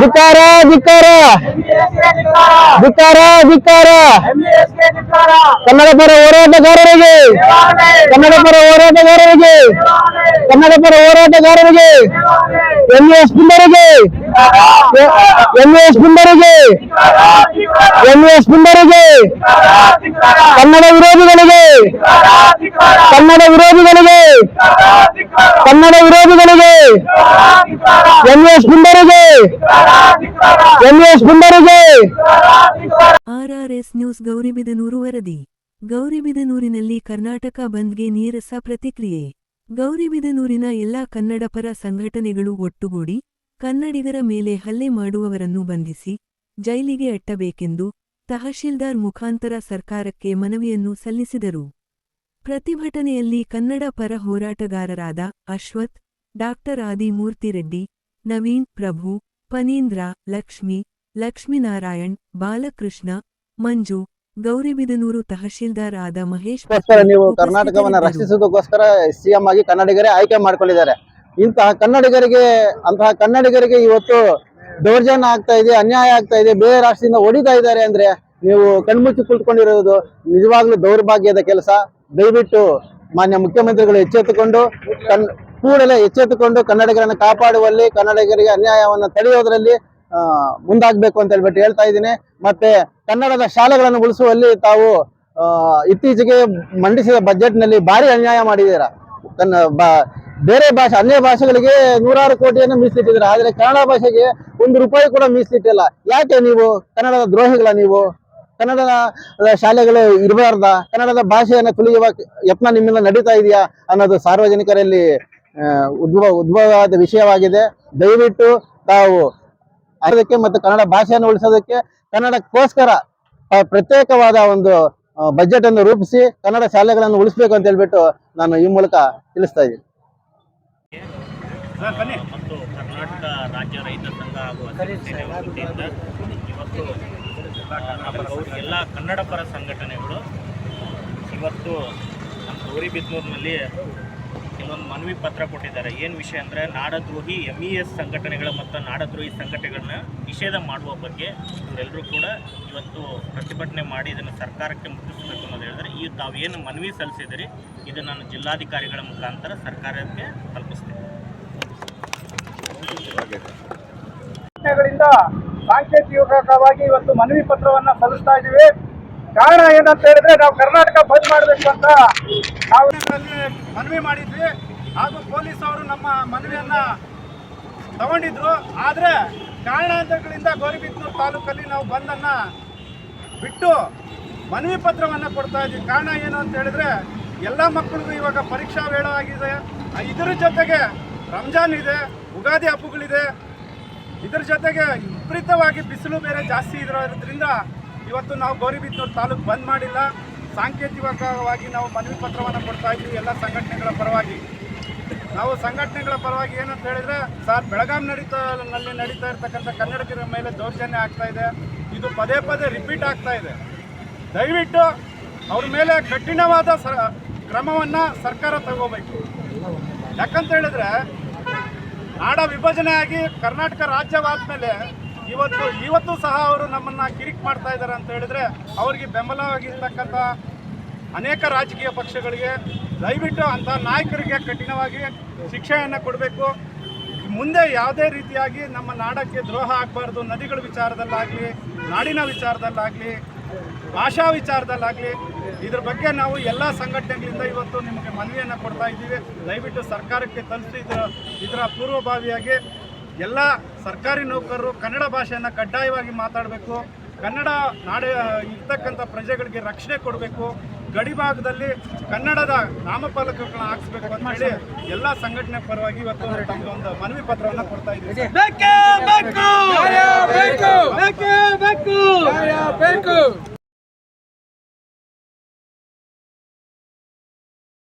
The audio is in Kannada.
ಧಿಕ್ಕಾರ ಧಿಕಾರ ಧಿಕಾರ ಧಿಕಾರ ಕನ್ನಡ ಪರ ಹೋರಾಟಗಾರರಿಗೆ. ಕನ್ನಡ ಪರ ಹೋರಾಟಗಾರರಿಗೆ ಕನ್ನಡ ಪರ ಹೋರಾಟಗಾರರಿಗೆ ಎಂಎಸ್ ಪುಂಡರಿಗೆ ಎಂಎಸ್ ಪುಂಡರಿಗೆ ಎಂಎಸ್ ಪುಂಡರಿಗೆ ಕನ್ನಡ ವಿರೋಧಿಗಳಿಗೆ. ಕನ್ನಡ ವಿರೋಧಿಗಳಿಗೆ. ಕನ್ನಡ ವಿರೋಧಿಗಳಿಗೆ. ಎಂಎಸ್ ಪುಂಡರಿಗೆ ಎಂಎಸ್ ಪುಂಡರಿಗೆ ಆರ್ಆರ್ಎಸ್ ನ್ಯೂಸ್ ಗೌರಿಬಿದನೂರು ವರದಿ. ಗೌರಿಬಿದನೂರಿನಲ್ಲಿ ಕರ್ನಾಟಕ ಬಂದ್ಗೆ ನೀರಸ ಪ್ರತಿಕ್ರಿಯೆ. ಗೌರಿಬಿದನೂರಿನ ಎಲ್ಲಾ ಕನ್ನಡಪರ ಸಂಘಟನೆಗಳು ಒಟ್ಟುಗೂಡಿ ಕನ್ನಡಿಗರ ಮೇಲೆ ಹಲ್ಲೆ ಮಾಡುವವರನ್ನು ಬಂಧಿಸಿ ಜೈಲಿಗೆ ಅಟ್ಟಬೇಕೆಂದು ತಹಶೀಲ್ದಾರ್ ಮುಖಾಂತರ ಸರ್ಕಾರಕ್ಕೆ ಮನವಿಯನ್ನು ಸಲ್ಲಿಸಿದರು. ಪ್ರತಿಭಟನೆಯಲ್ಲಿ ಕನ್ನಡ ಪರ ಹೋರಾಟಗಾರರಾದ ಅಶ್ವಥ್ ಡಾಕ್ಟರ್ ಆದಿಮೂರ್ತಿರೆಡ್ಡಿ ನವೀನ್ ಪ್ರಭು ಪನೀಂದ್ರ ಲಕ್ಷ್ಮಿ ಲಕ್ಷ್ಮೀನಾರಾಯಣ್ ಬಾಲಕೃಷ್ಣ ಮಂಜು ಗೌರಿಬಿದನೂರು ತಹಶೀಲ್ದಾರ್ ಆದ ಮಹೇಶ್ ನೀವು. ಕರ್ನಾಟಕವನ್ನ ರಕ್ಷಿಸುವುದಕ್ಕೋಸ್ಕರ ಸಿಎಂ ಆಗಿ ಕನ್ನಡಿಗರೇ ಆಯ್ಕೆ ಮಾಡ್ಕೊಂಡಿದ್ದಾರೆ ಇಂತಹ ಕನ್ನಡಿಗರಿಗೆ ಅಂತಹ ಕನ್ನಡಿಗರಿಗೆ ಇವತ್ತು ದೌರ್ಜನ್ಯ ಆಗ್ತಾ ಇದೆ ಅನ್ಯಾಯ ಆಗ್ತಾ ಇದೆ ಬೇರೆ ರಾಷ್ಟ್ರದಿಂದ ಹೊಡಿತಾ ಇದ್ದಾರೆ ಅಂದ್ರೆ ನೀವು ಕಣ್ಮುಚ್ಚಿ ಕುಳಿತುಕೊಂಡಿರೋದು ನಿಜವಾಗ್ಲೂ ದೌರ್ಭಾಗ್ಯದ ಕೆಲಸ ದಯವಿಟ್ಟು ಮಾನ್ಯ ಮುಖ್ಯಮಂತ್ರಿಗಳು ಎಚ್ಚೆತ್ತುಕೊಂಡು ಕನ್ ಕೂಡಲೇ ಎಚ್ಚೆತ್ತುಕೊಂಡು ಕನ್ನಡಿಗರನ್ನು ಕಾಪಾಡುವಲ್ಲಿ ಕನ್ನಡಿಗರಿಗೆ ಅನ್ಯಾಯವನ್ನು ತಡೆಯೋದ್ರಲ್ಲಿ ಮುಂದಾಗಬೇಕು ಅಂತ ಹೇಳ್ಬಿಟ್ಟು ಹೇಳ್ತಾ ಇದ್ದೀನಿ. ಮತ್ತೆ ಕನ್ನಡದ ಶಾಲೆಗಳನ್ನು ಉಳಿಸುವಲ್ಲಿ ತಾವು ಇತ್ತೀಚೆಗೆ ಮಂಡಿಸಿದ ಬಜೆಟ್ನಲ್ಲಿ ಭಾರಿ ಅನ್ಯಾಯ ಮಾಡಿದ್ದೀರಾ? ಕನ್ನ ಬಾ- ಬೇರೆ ಭಾಷೆ, ಅನ್ಯ ಭಾಷೆಗಳಿಗೆ ನೂರಾರು ಕೋಟಿಯನ್ನು ಮೀಸಲಿಟ್ಟಿದ್ದೀರಾ? ಆದರೆ ಕನ್ನಡ ಭಾಷೆಗೆ ಒಂದು ರೂಪಾಯಿ ಕೂಡ ಮೀಸಲಿಟ್ಟಿಲ್ಲ. ಯಾಕೆ ನೀವು? ಕನ್ನಡದ ದ್ರೋಹಿಗಳ ನೀವು? ಕನ್ನಡದ ಶಾಲೆಗಳು ಇರಬಾರ್ದ? ಕನ್ನಡದ ಭಾಷೆಯನ್ನು ತುಳಿಯುವ ಯತ್ನ ನಿಮ್ಮಿಂದ ನಡೀತಾ ಇದೆಯಾ ಅನ್ನೋದು ಸಾರ್ವಜನಿಕರಲ್ಲಿ ಉದ್ಭವ ಉದ್ಭವವಾದ ವಿಷಯವಾಗಿದೆ. ದಯವಿಟ್ಟು ತಾವು ಅದಕ್ಕೆ ಮತ್ತು ಕನ್ನಡ ಭಾಷೆಯನ್ನು ಉಳಿಸೋದಕ್ಕೆ ಕನ್ನಡಕ್ಕೋಸ್ಕರ ಪ್ರತ್ಯೇಕವಾದ ಒಂದು ಬಜೆಟ್ ಅನ್ನು ರೂಪಿಸಿ ಕನ್ನಡ ಶಾಲೆಗಳನ್ನು ಉಳಿಸಬೇಕು ಅಂತ ಹೇಳ್ಬಿಟ್ಟು ನಾನು ಈ ಮೂಲಕ ತಿಳಿಸ್ತಾ ಇದ್ದೀನಿ. ಮತ್ತು ಕರ್ನಾಟಕ ರಾಜ್ಯ ರೈತ ಸಂಘ ಹಾಗೂ ಇವತ್ತು ಎಲ್ಲ ಕನ್ನಡ ಪರ ಸಂಘಟನೆಗಳು ಇವತ್ತು ನಮ್ಮ ಗೌರಿಬಿದನೂರಿನಲ್ಲಿ ಕೆಲವೊಂದು ಮನವಿ ಪತ್ರ ಕೊಟ್ಟಿದ್ದಾರೆ. ಏನು ವಿಷಯ ಅಂದರೆ ನಾಡದ್ರೋಹಿ ಎಂ ಇ ಎಸ್ ಸಂಘಟನೆಗಳ ಮತ್ತು ನಾಡದ್ರೋಹಿ ಸಂಘಟನೆಗಳನ್ನ ನಿಷೇಧ ಮಾಡುವ ಬಗ್ಗೆ ಇವರೆಲ್ಲರೂ ಕೂಡ ಇವತ್ತು ಪ್ರತಿಭಟನೆ ಮಾಡಿ ಇದನ್ನು ಸರ್ಕಾರಕ್ಕೆ ಮುಟ್ಟಿಸಬೇಕು ಅನ್ನೋದು ಹೇಳಿದ್ರೆ, ಈ ತಾವೇನು ಮನವಿ ಸಲ್ಲಿಸಿದಿರಿ ಇದು ನಾನು ಜಿಲ್ಲಾಧಿಕಾರಿಗಳ ಮುಖಾಂತರ ಸರ್ಕಾರಕ್ಕೆ ತಲುಪಿಸ್ತೇನೆ. ಸಾಂಕೇತಿಕವಾಗಿ ಇವತ್ತು ಮನವಿ ಪತ್ರವನ್ನ ಸಲ್ಲಿಸ್ತಾ ಇದ್ದೀವಿ. ಕಾರಣ ಏನಂತ ಹೇಳಿದ್ರೆ ನಾವು ಕರ್ನಾಟಕ ಬಂದ್ ಮಾಡಬೇಕು ಅಂತ ನಾವು ಮನವಿ ಮಾಡಿದ್ವಿ. ಹಾಗೂ ಪೊಲೀಸ್ ಅವರು ನಮ್ಮ ಮನವಿಯನ್ನ ತಗೊಂಡಿದ್ರು. ಆದ್ರೆ ಕಾರಣಾಂತರಗಳಿಂದ ಗೌರಿಬಿದ್ನೂರು ತಾಲೂಕಲ್ಲಿ ನಾವು ಬಂದನ್ನ ಬಿಟ್ಟು ಮನವಿ ಪತ್ರವನ್ನ ಕೊಡ್ತಾ ಇದ್ವಿ ಕಾರಣ ಏನು ಅಂತ ಹೇಳಿದ್ರೆ ಎಲ್ಲ ಮಕ್ಕಳಿಗೂ ಇವಾಗ ಪರೀಕ್ಷಾ ವೇಳ ಆಗಿದೆ. ಇದರ ಜೊತೆಗೆ ರಂಜಾನ್ ಇದೆ, ಉಗಾದಿ ಹಬ್ಬಗಳಿದೆ. ಇದ್ರ ಜೊತೆಗೆ ವಿಪರೀತವಾಗಿ ಬಿಸಿಲು ಬೇರೆ ಜಾಸ್ತಿ ಇರೋದ್ರಿಂದ ಇವತ್ತು ನಾವು ಗೌರಿಬಿದ್ನೂರು ತಾಲೂಕು ಬಂದ್ ಮಾಡಿಲ್ಲ. ಸಾಂಕೇತಿಕವಾಗಿ ನಾವು ಮನವಿ ಪತ್ರವನ್ನು ಕೊಡ್ತಾ ಇದ್ವಿ ಎಲ್ಲ ಸಂಘಟನೆಗಳ ಪರವಾಗಿ. ನಾವು ಸಂಘಟನೆಗಳ ಪರವಾಗಿ ಏನಂತ ಹೇಳಿದ್ರೆ, ಸರ್, ಬೆಳಗಾಂ ನಡೀತಾ ನಲ್ಲಿ ನಡೀತಾ ಇರ್ತಕ್ಕಂಥ ಕನ್ನಡಿಗರ ಮೇಲೆ ದೌರ್ಜನ್ಯ ಆಗ್ತಾ ಇದೆ. ಇದು ಪದೇ ಪದೇ ರಿಪೀಟ್ ಆಗ್ತಾ ಇದೆ. ದಯವಿಟ್ಟು ಅವ್ರ ಮೇಲೆ ಕಠಿಣವಾದ ಸ ಕ್ರಮವನ್ನು ಸರ್ಕಾರ ತಗೋಬೇಕು. ಯಾಕಂತ ಹೇಳಿದ್ರೆ, ನಾಡ ವಿಭಜನೆ ಆಗಿ ಕರ್ನಾಟಕ ರಾಜ್ಯವಾದ ಮೇಲೆ ಇವತ್ತು ಇವತ್ತು ಸಹ ಅವರು ನಮ್ಮನ್ನ ಕಿರಿಕ್ ಮಾಡ್ತಾ ಇದ್ದಾರೆ ಅಂತ ಹೇಳಿದ್ರೆ ಅವರಿಗೆ ಬೆಂಬಲವಾಗಿರ್ತಕ್ಕಂಥ ಅನೇಕ ರಾಜಕೀಯ ಪಕ್ಷಗಳಿಗೆ ದಯವಿಟ್ಟು ಅಂಥ ನಾಯಕರಿಗೆ ಕಠಿಣವಾಗಿ ಶಿಕ್ಷೆಯನ್ನು ಕೊಡಬೇಕು. ಮುಂದೆ ಯಾವುದೇ ರೀತಿಯಾಗಿ ನಮ್ಮ ನಾಡಕ್ಕೆ ದ್ರೋಹ ಆಗಬಾರ್ದು. ನದಿಗಳ ವಿಚಾರದಲ್ಲಾಗಲಿ, ನಾಡಿನ ವಿಚಾರದಲ್ಲಾಗಲಿ, ಭಾಷಾ ವಿಚಾರದಲ್ಲಾಗಲಿ, ಇದ್ರ ಬಗ್ಗೆ ನಾವು ಎಲ್ಲ ಸಂಘಟನೆಗಳಿಂದ ಇವತ್ತು ನಿಮಗೆ ಮನವಿಯನ್ನು ಕೊಡ್ತಾ ಇದ್ದೀವಿ. ದಯವಿಟ್ಟು ಸರ್ಕಾರಕ್ಕೆ ತಲುಪಿಸಿ ಇದರ ಪೂರ್ವಭಾವಿಯಾಗಿ ಎಲ್ಲ ಸರ್ಕಾರಿ ನೌಕರರು ಕನ್ನಡ ಭಾಷೆಯನ್ನು ಕಡ್ಡಾಯವಾಗಿ ಮಾತಾಡಬೇಕು. ಕನ್ನಡ ನಾಡ ಇರ್ತಕ್ಕಂಥ ಪ್ರಜೆಗಳಿಗೆ ರಕ್ಷಣೆ ಕೊಡಬೇಕು. ಗಡಿಭಾಗದಲ್ಲಿ ಕನ್ನಡದ ನಾಮಫಲಕಗಳನ್ನ ಹಾಕ್ಸ್ಬೇಕು ಅಂತ ಹೇಳಿ ಎಲ್ಲ ಸಂಘಟನೆ ಪರವಾಗಿ ಇವತ್ತು ಒಂದು ಮನವಿ ಪತ್ರವನ್ನು ಕೊಡ್ತಾ ಇದ್ದೀವಿ.